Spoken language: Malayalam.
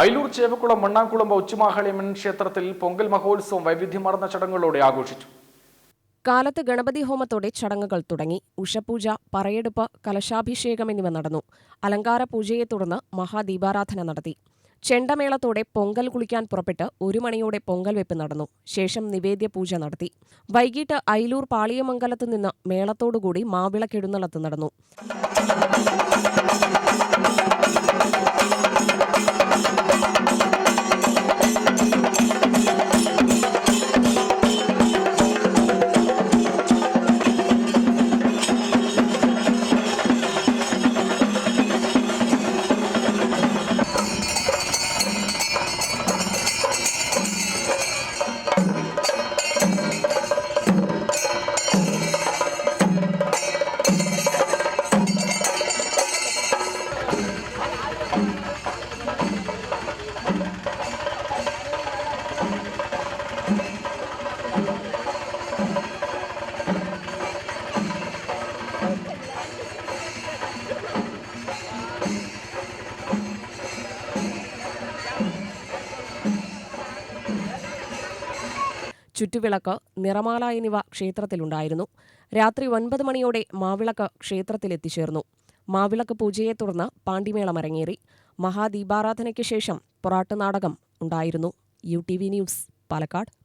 അയലൂർ ചേവക്കുളം മണ്ണാംകുളം ഉച്ചുമാഹളിയമ്മൻ ക്ഷേത്രത്തിൽ പൊങ്കൽ മഹോത്സവം വൈവിധ്യമാർന്ന ചടങ്ങുകളോടെ ആഘോഷിച്ചു. കാലത്ത് ഗണപതി ഹോമത്തോടെ ചടങ്ങുകൾ തുടങ്ങി. ഉഷപൂജ പറയെടുപ്പ് കലശാഭിഷേകം എന്നിവ നടന്നു. അലങ്കാര പൂജയെ തുടർന്ന് മഹാദീപാരാധന നടത്തി. ചെണ്ടമേളത്തോടെ പൊങ്കൽ കുളിക്കാൻ പുറപ്പെട്ട് ഒരു മണിയോടെ പൊങ്കൽ വെപ്പ് നടന്നു. ശേഷം നിവേദ്യ പൂജ നടത്തി. വൈകിട്ട് അയിലൂർ പാളിയമംഗലത്തു നിന്ന് മേളത്തോടുകൂടി മാവിളക്കെഴുന്നള്ളത്ത് നടന്നു. ചുറ്റുവിളക്ക് നിറമാല എന്നിവ ക്ഷേത്രത്തിലുണ്ടായിരുന്നു. രാത്രി ഒൻപത് മണിയോടെ മാവിളക്ക് ക്ഷേത്രത്തിലെത്തിച്ചേർന്നു. മാവിളക്ക് പൂജയെ തുടർന്ന് പാണ്ടിമേളം അരങ്ങേറി. മഹാദീപാരാധനയ്ക്ക് ശേഷം പൊറാട്ട് നാടകം ഉണ്ടായിരുന്നു. U T V news Palakkad.